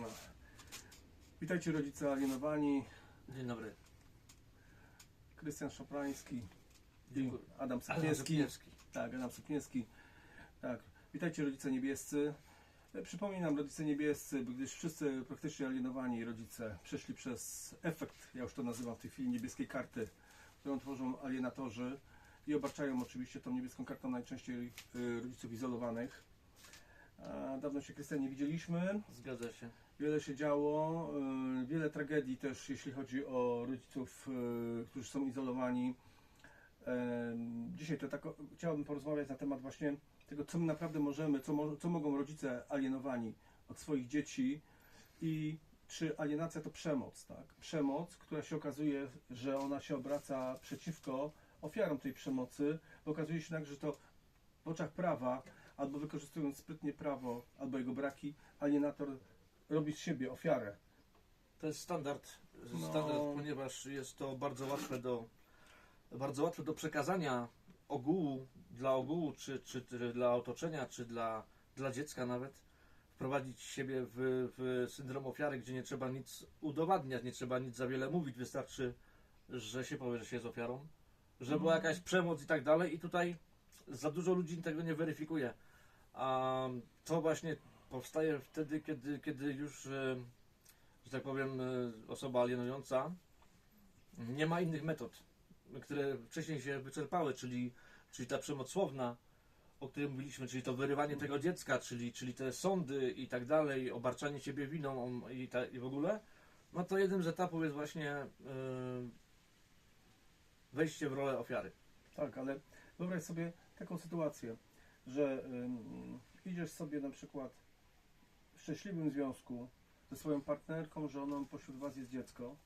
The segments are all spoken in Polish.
No. Witajcie rodzice alienowani, Dzień dobry. Krystian Szoprański i Dziękuję. Adam Sypniewski. Sypniewski. Tak, Adam Sypniewski. Tak. Witajcie rodzice niebiescy. E, Przypominam rodzice niebiescy, gdyż wszyscy praktycznie alienowani rodzice przeszli przez efekt, ja już to nazywam w tej chwili, niebieskiej karty, którą tworzą alienatorzy i obarczają oczywiście tą niebieską kartą najczęściej y, rodziców izolowanych. A Dawno się Krystian nie widzieliśmy. Zgadza się. Wiele się działo, y, wiele tragedii też, jeśli chodzi o rodziców, y, którzy są izolowani. Em, Dzisiaj to tak chciałbym porozmawiać na temat właśnie tego, co my naprawdę możemy, co, co mogą rodzice alienowani od swoich dzieci i czy alienacja to przemoc, tak? Przemoc, która się okazuje, że ona się obraca przeciwko ofiarom tej przemocy, okazuje się tak, że to w oczach prawa, albo wykorzystując sprytnie prawo, albo jego braki, alienator robi z siebie ofiarę. To jest standard, No. standard, ponieważ jest to bardzo łatwe do bardzo łatwe do przekazania ogółu dla ogółu, czy, czy, czy dla otoczenia, czy dla, dla dziecka nawet. Wprowadzić siebie w, w syndrom ofiary, gdzie nie trzeba nic udowadniać, nie trzeba nic za wiele mówić, wystarczy, że się powie, że się jest ofiarą, że była jakaś przemoc i tak dalej. I tutaj za dużo ludzi tego nie weryfikuje. A to właśnie powstaje wtedy, kiedy, kiedy już, e, że tak powiem, e, osoba alienująca nie ma innych metod, które wcześniej się wyczerpały, czyli, czyli ta przemoc słowna, o której mówiliśmy, czyli to wyrywanie tego dziecka, czyli, czyli te sądy i tak dalej, obarczanie siebie winą i, ta, i w ogóle, no to jednym z etapów jest właśnie e, wejście w rolę ofiary. Tak, ale wyobraź sobie taką sytuację, że ym, idziesz sobie na przykład szczęśliwym związku ze swoją partnerką, żoną, pośród was jest dziecko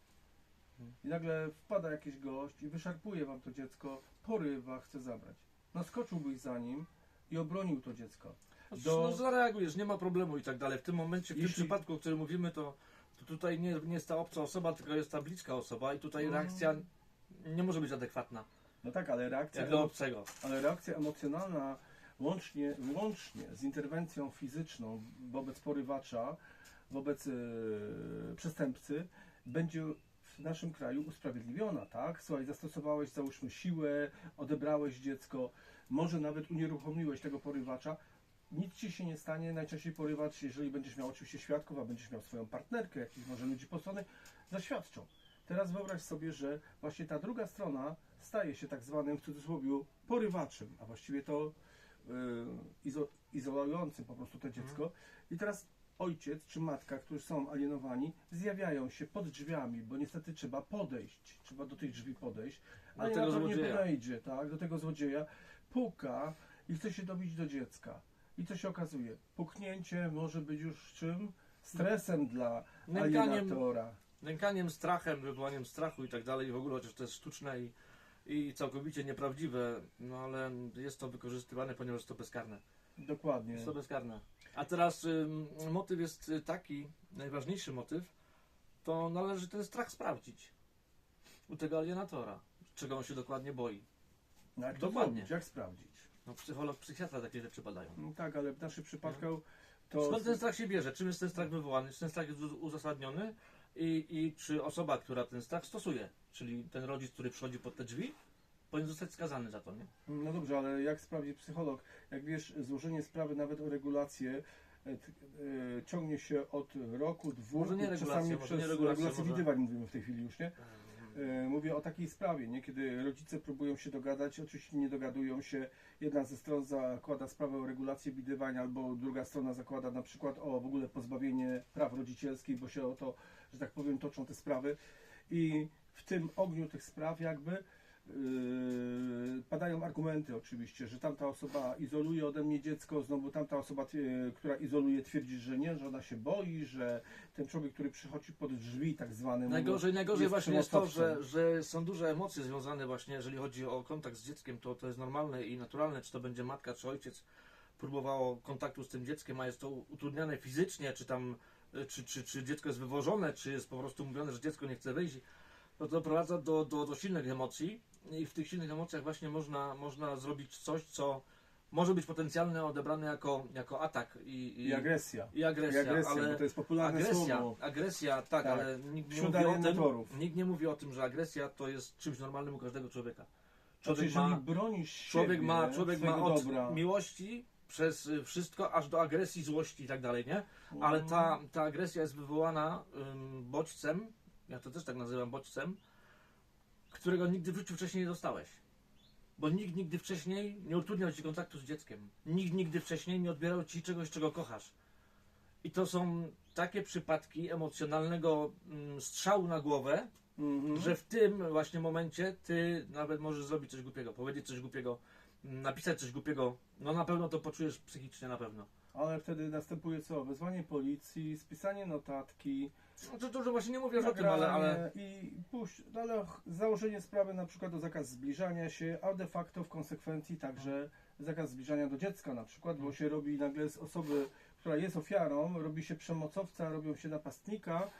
i nagle wpada jakiś gość i wyszarpuje wam to dziecko, porywa, chce zabrać. Naskoczyłbyś za nim i obronił to dziecko. No, Do- no zareagujesz, nie ma problemu i tak dalej. W tym momencie, w tym Jeśli- przypadku, o którym mówimy, to, to tutaj nie, nie jest ta obca osoba, tylko jest ta bliska osoba i tutaj Mm. reakcja nie może być adekwatna, No tak, ale reakcja, jak do obcego. ale reakcja emocjonalna łącznie, łącznie z interwencją fizyczną wobec porywacza, wobec e, przestępcy, będzie w naszym kraju usprawiedliwiona, tak? Słuchaj, zastosowałeś, załóżmy, siłę, odebrałeś dziecko, może nawet unieruchomiłeś tego porywacza, nic ci się nie stanie, najczęściej porywacz, jeżeli będziesz miał oczywiście świadków, a będziesz miał swoją partnerkę, jakichś może ludzi postronnych, zaświadczą. Teraz wyobraź sobie, że właśnie ta druga strona staje się tak zwanym w cudzysłowie porywaczem, a właściwie to izo, izolującym po prostu to dziecko. I teraz ojciec czy matka, którzy są alienowani, zjawiają się pod drzwiami, bo niestety trzeba podejść, trzeba do tych drzwi podejść. Do Ale tego nie podejdzie, tak, do tego złodzieja, puka i chce się dobić do dziecka. I co się okazuje? Puknięcie może być już czym? Stresem dla Nękaniem, alienatora. nękaniem, strachem, wywołaniem strachu i tak dalej, i w ogóle, chociaż to jest sztuczne i, i całkowicie nieprawdziwe, no ale jest to wykorzystywane, ponieważ jest to bezkarne. Dokładnie. Jest to bezkarne. A teraz ym, motyw jest y, taki, najważniejszy motyw, to należy ten strach sprawdzić u tego alienatora, czego on się dokładnie boi. No, jak to Dokładnie. zrobić? Jak sprawdzić? No, psycholog, psychiatra takie rzeczy badają. No tak, ale w naszym przypadku to... Skąd ten strach się bierze? Czym jest ten strach wywołany? Czy ten strach jest uz- uzasadniony? I, I czy osoba, która ten strach stosuje, czyli ten rodzic, który przychodzi pod te drzwi, powinien zostać skazany za to, nie? No dobrze, ale jak sprawdzi psycholog? Jak wiesz, złożenie sprawy nawet o regulację e, e, ciągnie się od roku, dwóch, Może nie czasami może przez nie regulację, regulację może- widywań mówimy w tej chwili już, nie? E, Mówię o takiej sprawie, nie? kiedy rodzice próbują się dogadać, oczywiście nie dogadują się. Jedna ze stron zakłada sprawę o regulację widywań, albo druga strona zakłada na przykład o w ogóle pozbawienie praw rodzicielskich, bo się o to, że tak powiem, toczą te sprawy. I w tym ogniu tych spraw jakby yy, padają argumenty oczywiście, że tamta osoba izoluje ode mnie dziecko, znowu tamta osoba, która izoluje twierdzi, że nie, że ona się boi, że ten człowiek, który przychodzi pod drzwi tak zwany, Najgorzej, najgorzej jest właśnie jest to, że, że są duże emocje związane właśnie, jeżeli chodzi o kontakt z dzieckiem, to to jest normalne i naturalne, czy to będzie matka, czy ojciec próbowało kontaktu z tym dzieckiem, a jest to utrudniane fizycznie, czy tam, y, czy, czy, czy dziecko jest wywożone, czy jest po prostu mówione, że dziecko nie chce wyjść, to doprowadza do, do, do silnych emocji i w tych silnych emocjach właśnie można, można zrobić coś, co może być potencjalnie odebrane jako, jako atak i, I agresja. i agresja, I agresja, ale to jest popularne agresja, słowo. agresja tak, Tak. ale nikt nie, mówi o tym, nikt nie mówi o tym, że agresja to jest czymś normalnym u każdego człowieka. Znaczy, Człowiek jeżeli ma, bronisz człowiek siebie, ma, człowiek ma od dobra, miłości przez y, wszystko, aż do agresji, złości i tak dalej, nie? Ale Mm. ta, ta agresja jest wywołana ym, bodźcem, ja to też tak nazywam bodźcem, którego nigdy w życiu wcześniej nie dostałeś. Bo nikt nigdy wcześniej nie utrudniał ci kontaktu z dzieckiem. Nikt nigdy wcześniej nie odbierał ci czegoś, czego kochasz. I to są takie przypadki emocjonalnego mm, strzału na głowę, Mhm. że w tym właśnie momencie ty nawet możesz zrobić coś głupiego, powiedzieć coś głupiego, mm, napisać coś głupiego. No na pewno to poczujesz psychicznie na pewno. Ale wtedy następuje co? Wezwanie policji, spisanie notatki, No to, że właśnie nie mówię o tym, ale, ale i pójść, no ale założenie sprawy na przykład o zakaz zbliżania się, a de facto w konsekwencji także zakaz zbliżania do dziecka na przykład, bo się robi nagle z osoby, która jest ofiarą, robi się przemocowca, robią się napastnika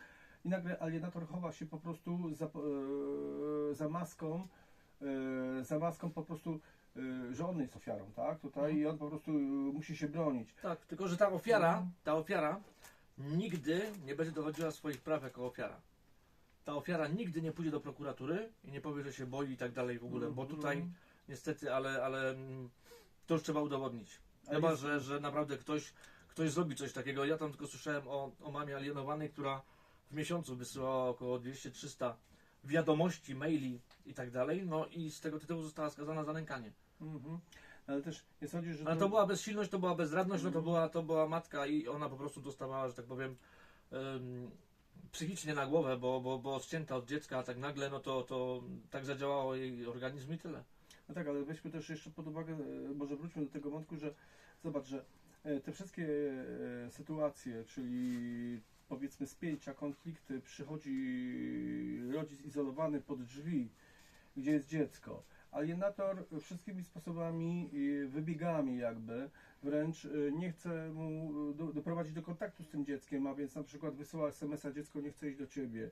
i nagle alienator chowa się po prostu za, e, za maską, e, za maską po prostu, e, że on jest ofiarą, tak? Tutaj i on po prostu musi się bronić. tak, tylko że ta ofiara, Mhm. ta ofiara nigdy nie będzie dochodziła swoich praw jako ofiara. Ta ofiara nigdy nie pójdzie do prokuratury i nie powie, że się boi i tak dalej w ogóle, bo tutaj Mhm. niestety, ale, ale mm, to już trzeba udowodnić. Chyba, że, że naprawdę ktoś, ktoś zrobi coś takiego. Ja tam tylko słyszałem o, o mamie alienowanej, która w miesiącu wysyłała około 200-300 wiadomości, maili i tak dalej, no i z tego tytułu została skazana za nękanie. Mhm. Ale też nie sądzisz, że Ale to była bezsilność, to była bezradność, no to była, to była matka i ona po prostu dostawała, że tak powiem, em, psychicznie na głowę, bo, bo, bo odcięta od dziecka, a tak nagle, no to, to tak zadziałało jej organizm i tyle. No tak, ale weźmy też jeszcze pod uwagę, e, może wróćmy do tego wątku, że zobacz, że e, te wszystkie e, sytuacje, czyli powiedzmy spięcia, konflikty, przychodzi rodzic izolowany pod drzwi, gdzie jest dziecko. Alienator wszystkimi sposobami, i wybiegami jakby, wręcz e, nie chce mu do, doprowadzić do kontaktu z tym dzieckiem, a więc na przykład wysyła SMS-a, dziecko nie chce iść do ciebie.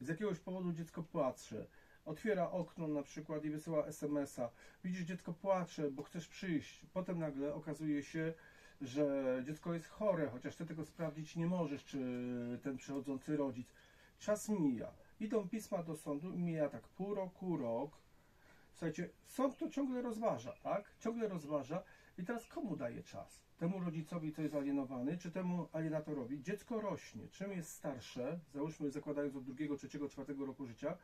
Z jakiegoś powodu dziecko płacze otwiera okno na przykład i wysyła SMS-a. Widzisz, dziecko płacze, bo chcesz przyjść. Potem nagle okazuje się, że dziecko jest chore, chociaż ty tego sprawdzić nie możesz, czy ten przychodzący rodzic. Czas mija. Idą pisma do sądu i mija tak pół roku, rok. Słuchajcie, sąd to ciągle rozważa, tak? Ciągle rozważa. I teraz komu daje czas? Temu rodzicowi, co jest alienowany, czy temu alienatorowi? Dziecko rośnie. Czym jest starsze, załóżmy zakładając od drugiego, trzeciego, czwartego roku życia,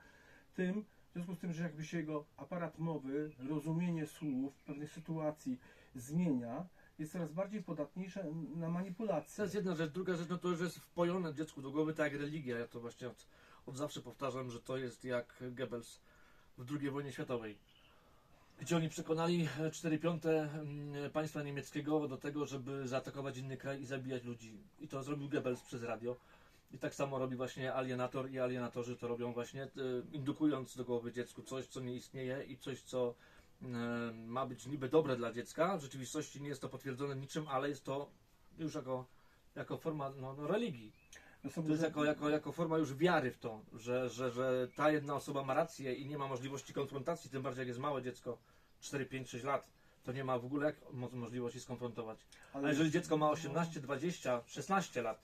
tym, w związku z tym, że jakby się jego aparat mowy, rozumienie słów, pewnych sytuacji zmienia, jest coraz bardziej podatniejsze na To manipulację. jest jedna rzecz. Druga rzecz, no to już jest wpojone dziecku do głowy, tak jak religia. Ja to właśnie od, od zawsze powtarzam, że to jest jak Goebbels w II wojnie światowej. Gdzie oni przekonali 4 piąte mm, państwa niemieckiego do tego, żeby zaatakować inny kraj i zabijać ludzi. I to zrobił Goebbels przez radio. I tak samo robi właśnie alienator i alienatorzy to robią właśnie, e, indukując do głowy dziecku coś, co nie istnieje i coś, co e, ma być niby dobre dla dziecka. W rzeczywistości nie jest to potwierdzone niczym, ale jest to już jako, jako forma no, no, religii. To jest jako, jako, jako forma już wiary w to, że, że, że ta jedna osoba ma rację i nie ma możliwości konfrontacji, tym bardziej jak jest małe dziecko, 4, 5, 6 lat, to nie ma w ogóle możliwości skonfrontować. A jeżeli dziecko ma 18, 20, 16 lat,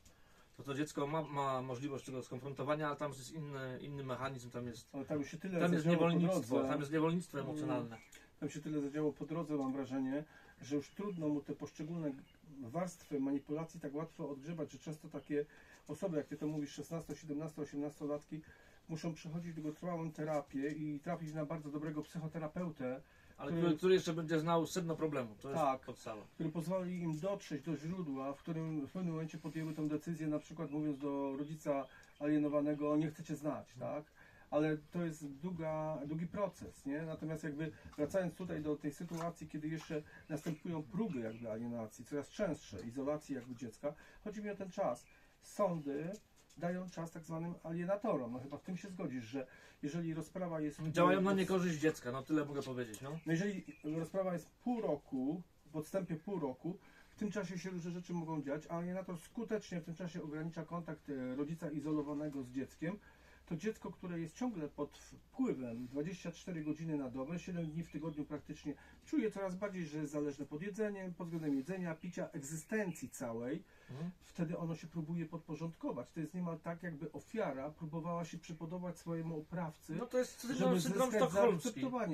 to to dziecko ma, ma możliwość tego skonfrontowania, ale tam jest inny, inny mechanizm, tam jest, Ale tam już się tyle tam jest niewolnictwo, tam jest niewolnictwo Mm. emocjonalne. tam się tyle zadziało po drodze, mam wrażenie, że już trudno mu te poszczególne warstwy manipulacji tak łatwo odgrzebać, że często takie osoby, jak ty to mówisz, 16, 17, 18 latki, muszą przechodzić długotrwałą terapię i trafić na bardzo dobrego psychoterapeutę, Ale który- który, jeszcze będzie znał sedno problemu, to jest Tak. podstawa. który pozwoli im dotrzeć do źródła, w którym w pewnym momencie podjęły tę decyzję, na przykład mówiąc do rodzica alienowanego, nie chcecie znać, tak? Ale to jest długa, długi proces, nie? Natomiast jakby wracając tutaj do tej sytuacji, kiedy jeszcze następują próby jakby alienacji, coraz częstsze, izolacji jakby dziecka, chodzi mi o ten czas. Sądy dają czas tak zwanym alienatorom. No chyba w tym się zgodzisz, że jeżeli rozprawa jest... Działają na niekorzyść dziecka, no tyle mogę powiedzieć, no. No jeżeli rozprawa jest pół roku, w odstępie pół roku, w tym czasie się różne rzeczy mogą dziać, a alienator skutecznie w tym czasie ogranicza kontakt e, rodzica izolowanego z dzieckiem, to dziecko, które jest ciągle pod wpływem 24 godziny na dobę, 7 dni w tygodniu praktycznie, czuje coraz bardziej, że jest zależne pod jedzeniem, pod względem jedzenia, picia, egzystencji całej, Mhm. wtedy ono się próbuje podporządkować. To jest niemal tak, jakby ofiara próbowała się przypodobać swojemu oprawcy, No to jest syndrom, syndrom sztokholmski.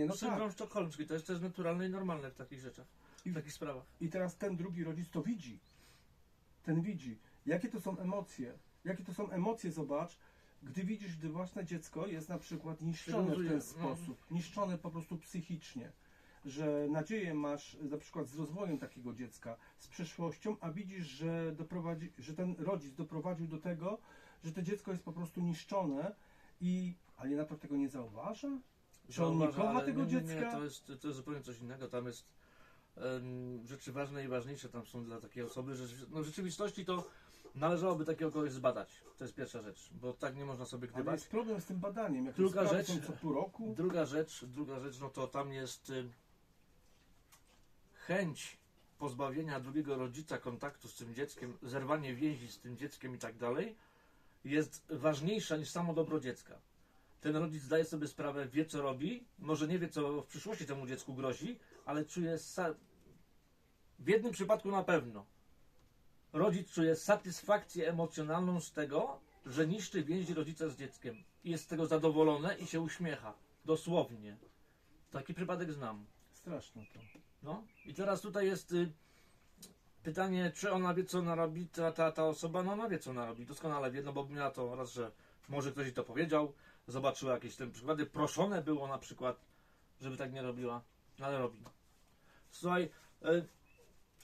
No syndrom tak. sztokholmski, to jest też naturalne i normalne w takich rzeczach, w takich sprawach. I teraz ten drugi rodzic to widzi. Ten widzi. Jakie to są emocje? Jakie to są emocje, zobacz, gdy widzisz, gdy własne dziecko jest na przykład niszczone w ten no. sposób, niszczone po prostu psychicznie, że nadzieję masz na przykład z rozwojem takiego dziecka, z przyszłością, a widzisz, że, doprowadzi, że ten rodzic doprowadził do tego, że to dziecko jest po prostu niszczone i alienator tego nie zauważa? Czy on nie kocha tego nie, nie, Nie, dziecka? to jest, to jest zupełnie coś innego. Tam jest em, rzeczy ważne i ważniejsze tam są dla takiej osoby, że no, w rzeczywistości to należałoby takiego kogoś zbadać. To jest pierwsza rzecz, bo tak nie można sobie Ale gdybać. jest problem z tym badaniem. Jak Druga rzecz- są co pół roku. Druga rzecz, druga rzecz, no to tam jest y, chęć pozbawienia drugiego rodzica kontaktu z tym dzieckiem, zerwanie więzi z tym dzieckiem i tak dalej, jest ważniejsza niż samo dobro dziecka. Ten rodzic zdaje sobie sprawę, wie co robi, może nie wie co w przyszłości temu dziecku grozi, ale czuje sa- w jednym przypadku na pewno. Rodzic czuje satysfakcję emocjonalną z tego, że niszczy więzi rodzica z dzieckiem. I jest z tego zadowolony i się uśmiecha. Dosłownie. Taki przypadek znam. Straszne to. No i teraz tutaj jest y, pytanie, czy ona wie, co ona robi, ta, ta, ta osoba, no ona wie, co ona robi, doskonale wie, no bo miała to raz, że może ktoś jej to powiedział, zobaczyła jakieś tam przykłady, proszone było na przykład, żeby tak nie robiła, no ale robi. Słuchaj, y,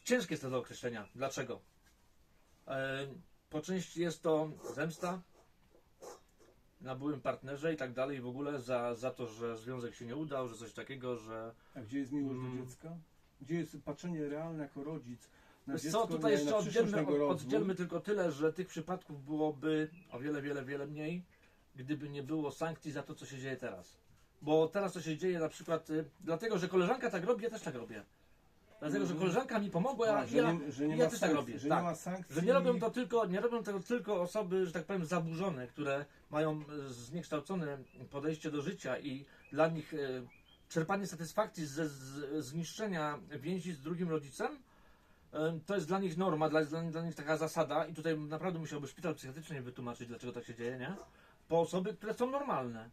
ciężkie jest to do określenia. Dlaczego? Y, po części jest to zemsta na byłym partnerze i tak dalej, w ogóle za, za to, że związek się nie udał, że coś takiego, że A gdzie jest miłość Mm. do dziecka? Gdzie jest patrzenie realne jako rodzic na dziecko, co, tutaj jeszcze oddzielmy, oddzielmy tylko tyle, że tych przypadków byłoby o wiele, wiele, wiele mniej, gdyby nie było sankcji za to, co się dzieje teraz. Bo teraz to się dzieje na przykład y, dlatego, że koleżanka tak robi, ja też tak robię. Dlatego, że Mhm. koleżanka mi pomogła, A, ja, że ja, nie, że nie ja ma też tak sankcji, robię, Że tak. nie ma sankcji. że nie robią to tylko, nie robią tego tylko osoby, że tak powiem, zaburzone, które mają e, zniekształcone podejście do życia i dla nich e, czerpanie satysfakcji ze z, zniszczenia więzi z drugim rodzicem e, to jest dla nich norma, dla, dla, dla nich taka zasada i tutaj naprawdę musiałby szpital psychiatryczny wytłumaczyć, dlaczego tak się dzieje, nie? Po osoby, które są normalne,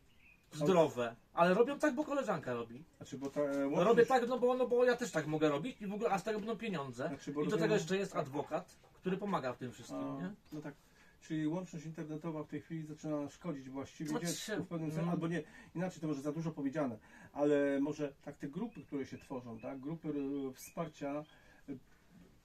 zdrowe, ale robią tak, bo koleżanka robi. Znaczy, bo ta, e, No robię tak, no bo, no bo ja też tak mogę robić i w ogóle, a z tego będą pieniądze. Znaczy, bo I do tego jeszcze jest adwokat, który pomaga w tym wszystkim, A, nie? No tak. Czyli łączność internetowa w tej chwili zaczyna szkodzić właściwie No, dziecku w pewnym sensie, mm. albo nie, inaczej to może za dużo powiedziane, ale może tak te grupy, które się tworzą, tak, grupy e, wsparcia e,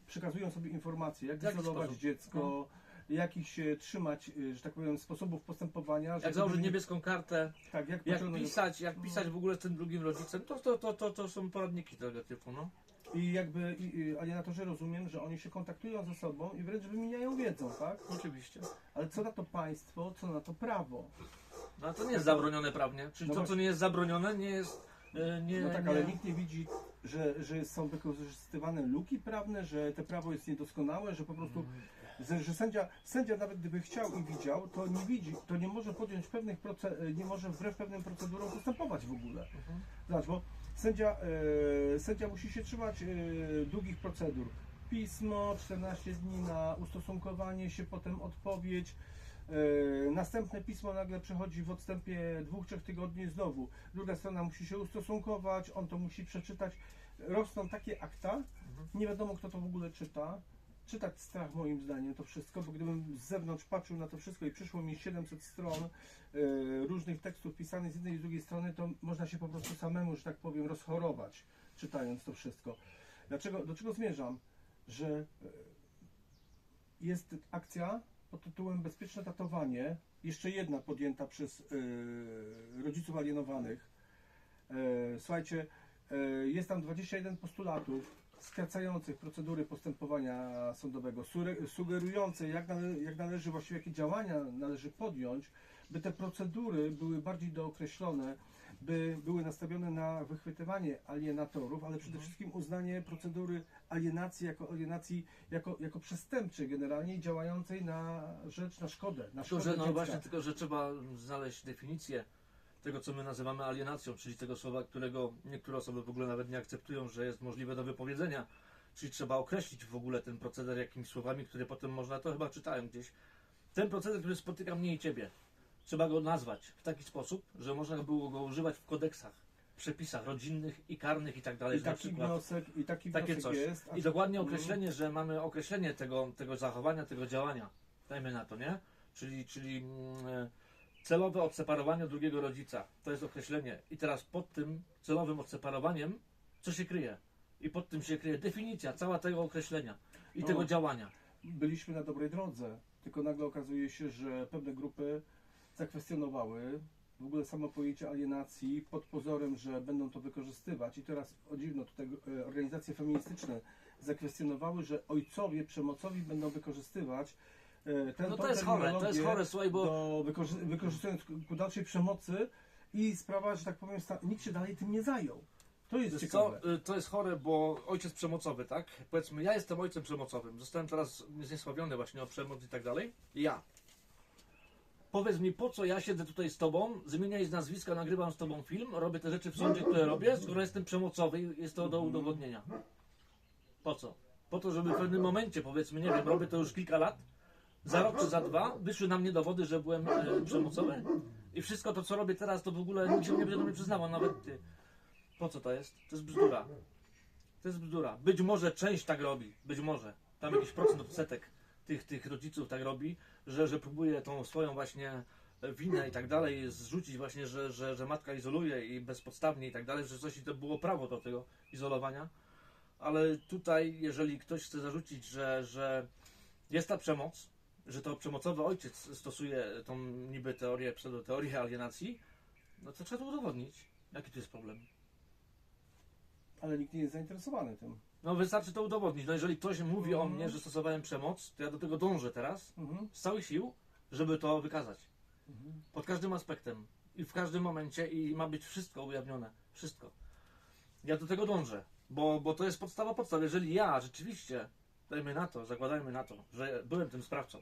przekazują sobie informacje, jak W jaki wyizolować sposób? dziecko, jakich się trzymać, e, że tak powiem, sposobów postępowania. Jak założyć niebieską kartę, Tak, jak, jak pisać, jak pisać w ogóle z tym drugim rodzicem, to, to, to, to, to są poradniki tego typu, no. I jakby i, i alienatorzy rozumiem, że oni się kontaktują ze sobą i wręcz wymieniają wiedzą, tak? Oczywiście. Ale co na to państwo, co na to prawo? No to nie jest zabronione prawnie. Czyli No to, co właśnie. nie jest zabronione, nie jest. e, Nie, No tak, nie... ale nikt nie widzi, że, że są wykorzystywane luki prawne, że te prawo jest niedoskonałe, że po prostu, że, sędzia, sędzia nawet gdyby chciał i widział, to nie widzi, to nie może podjąć pewnych proce- nie może wbrew pewnym procedurom postępować w ogóle. Mhm. Bo sędzia, e, sędzia musi się trzymać e, długich procedur. Pismo, 14 dni na ustosunkowanie się, potem odpowiedź. E, następne pismo nagle przechodzi w odstępie dwóch, trzech tygodni znowu. Druga strona musi się ustosunkować, on to musi przeczytać. Rosną takie akta, nie wiadomo kto to w ogóle czyta. Czytać strach moim zdaniem to wszystko, bo gdybym z zewnątrz patrzył na to wszystko i przyszło mi 700 stron e, różnych tekstów pisanych z jednej i z drugiej strony, to można się po prostu samemu, że tak powiem, rozchorować, czytając to wszystko. Dlaczego, do czego zmierzam? Że e, jest akcja pod tytułem Bezpieczne tatowanie, jeszcze jedna podjęta przez e, rodziców alienowanych. Słuchajcie, jest tam 21 postulatów skracających procedury postępowania sądowego, sugerujące, jak, nale, jak należy, właściwie jakie działania należy podjąć, by te procedury były bardziej dookreślone, by były nastawione na wychwytywanie alienatorów, ale przede Mhm. wszystkim uznanie procedury alienacji jako alienacji, jako, jako przestępczej generalnie działającej na rzecz, na szkodę. Na Tylko, szkodę że, no dziecka. właśnie, tylko, że trzeba znaleźć definicję tego, co my nazywamy alienacją, czyli tego słowa, którego niektóre osoby w ogóle nawet nie akceptują, że jest możliwe do wypowiedzenia. Czyli trzeba określić w ogóle ten proceder jakimiś słowami, które potem można, to chyba czytałem gdzieś. Ten proceder, który spotyka mnie i ciebie, trzeba go nazwać w taki sposób, że można było go używać w kodeksach, przepisach rodzinnych i karnych i tak dalej. I taki wniosek, i taki takie coś. jest. I dokładnie Mhm. określenie, że mamy określenie tego, tego zachowania, tego działania. Dajmy na to, nie? Czyli, czyli mm, e, celowe odseparowanie od drugiego rodzica. To jest określenie. I teraz pod tym celowym odseparowaniem, co się kryje? I pod tym się kryje definicja cała tego określenia i O. tego działania. byliśmy na dobrej drodze, tylko nagle okazuje się, że pewne grupy zakwestionowały w ogóle samo pojęcie alienacji pod pozorem, że będą to wykorzystywać. I teraz o dziwno, tutaj e, organizacje feministyczne zakwestionowały, że ojcowie przemocowi będą wykorzystywać e, tę No to jest chore, to jest chore, słuchaj, bo do, wykorzy- wykorzystując ku- dalszej przemocy i sprawa, że tak powiem, nikt się dalej tym nie zajął. To jest ciekawe. co, y, to jest chore, bo ojciec przemocowy, tak? Powiedzmy, ja jestem ojcem przemocowym. Zostałem teraz zniesławiony właśnie o przemoc i tak dalej. Ja. Powiedz mi, po co ja siedzę tutaj z tobą, zmieniaj z nazwiska, nagrywam z tobą film, robię te rzeczy w sądzie, które robię, skoro jestem przemocowy i jest to do udowodnienia. Po co? Po to, żeby w pewnym momencie, powiedzmy, nie wiem, robię to już kilka lat, za rok czy za dwa, wyszły na mnie dowody, że byłem e, przemocowy i wszystko to, co robię teraz, to w ogóle nikt się nie będzie do mnie przyznawał, nawet ty. Po co to jest? To jest bzdura. To jest bzdura. Być może część tak robi, być może. Tam jakiś procent odsetek tych, tych rodziców tak robi, że, że próbuje tą swoją właśnie winę i tak dalej zrzucić właśnie, że, że, że matka izoluje i bezpodstawnie i tak dalej, że coś i to było prawo do tego izolowania. Ale tutaj, jeżeli ktoś chce zarzucić, że, że jest ta przemoc, że to przemocowy ojciec stosuje tą niby teorię, pseudoteorię alienacji, no to trzeba to udowodnić. Jaki to jest problem? Ale nikt nie jest zainteresowany tym. No wystarczy to udowodnić. No jeżeli ktoś mówi o Mhm. mnie, że stosowałem przemoc, to ja do tego dążę teraz Mhm. z całych sił, żeby to wykazać. Mhm. Pod każdym aspektem i w każdym momencie i ma być wszystko ujawnione. Wszystko. Ja do tego dążę, bo, bo to jest podstawa podstaw. Jeżeli ja rzeczywiście, dajmy na to, zakładajmy na to, że byłem tym sprawcą,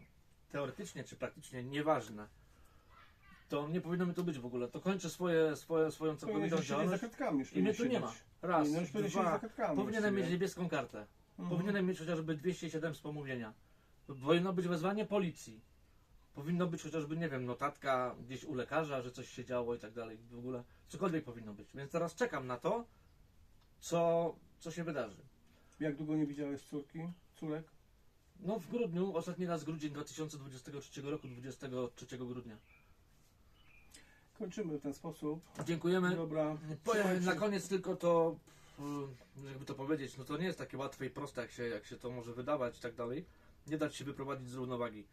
teoretycznie czy praktycznie, nieważne, to nie powinno mi to być w ogóle. To kończę swoje, swoje, swoją całkowitą siedzieć za działalność i mnie tu nie ma. Raz, No dwa, powinienem mieć niebieską kartę. Mhm. Powinienem mieć chociażby 207 wspomówienia. Powinno być wezwanie policji. Powinno być chociażby, nie wiem, notatka gdzieś u lekarza, że coś się działo i tak dalej. W ogóle cokolwiek powinno być. Więc teraz czekam na to, co, co się wydarzy. Jak długo nie widziałeś córki, córek? No w grudniu, ostatni raz grudzień 2023 roku, 23 grudnia. Kończymy w ten sposób. Dziękujemy. Dobra. Powiem na koniec tylko to, jakby to powiedzieć, no to nie jest takie łatwe i proste, jak się, jak się to może wydawać i tak dalej. Nie dać się wyprowadzić z równowagi.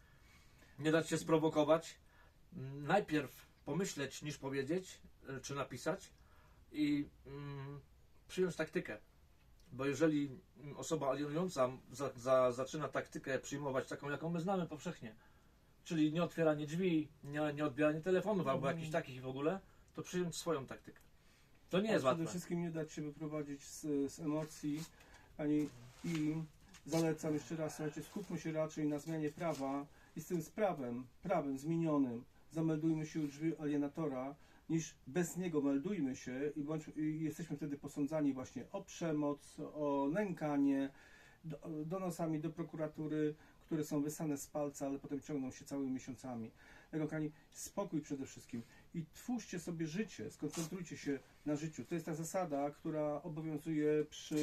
Nie dać się sprowokować. Najpierw pomyśleć niż powiedzieć, y, czy napisać i mm, przyjąć taktykę. Bo jeżeli mm, osoba alienująca za, za, zaczyna taktykę przyjmować taką, jaką my znamy powszechnie, czyli nie otwieranie drzwi, nie, nie odbieranie telefonów albo jakichś takich w ogóle, to przyjąć swoją taktykę. To nie jest przede łatwe. wszystkim nie dać się wyprowadzić z, z emocji ani i zalecam jeszcze raz, słuchajcie, skupmy się raczej na zmianie prawa i z tym z prawem, prawem zmienionym zameldujmy się u drzwi alienatora, niż bez niego meldujmy się i, bądź, i jesteśmy wtedy posądzani właśnie o przemoc, o nękanie, do, donosami do prokuratury, które są wysane z palca, ale potem ciągną się całymi miesiącami. Tego kochani, spokój przede wszystkim i twórzcie sobie życie, skoncentrujcie się na życiu. To jest ta zasada, która obowiązuje przy,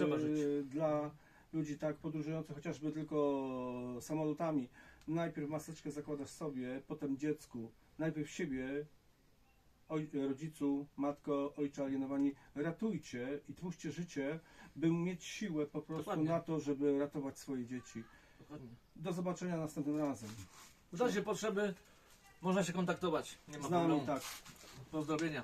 dla ludzi tak podróżujących chociażby tylko samolotami. Najpierw maseczkę zakładasz sobie, potem dziecku, najpierw siebie, oj, rodzicu, matko, ojcze alienowani, ratujcie i twórzcie życie, by mieć siłę po prostu Dokładnie. na to, żeby ratować swoje dzieci. Dokładnie. Do zobaczenia następnym razem. W razie potrzeby można się kontaktować. Nie ma Z nami problemu. tak. Pozdrowienia.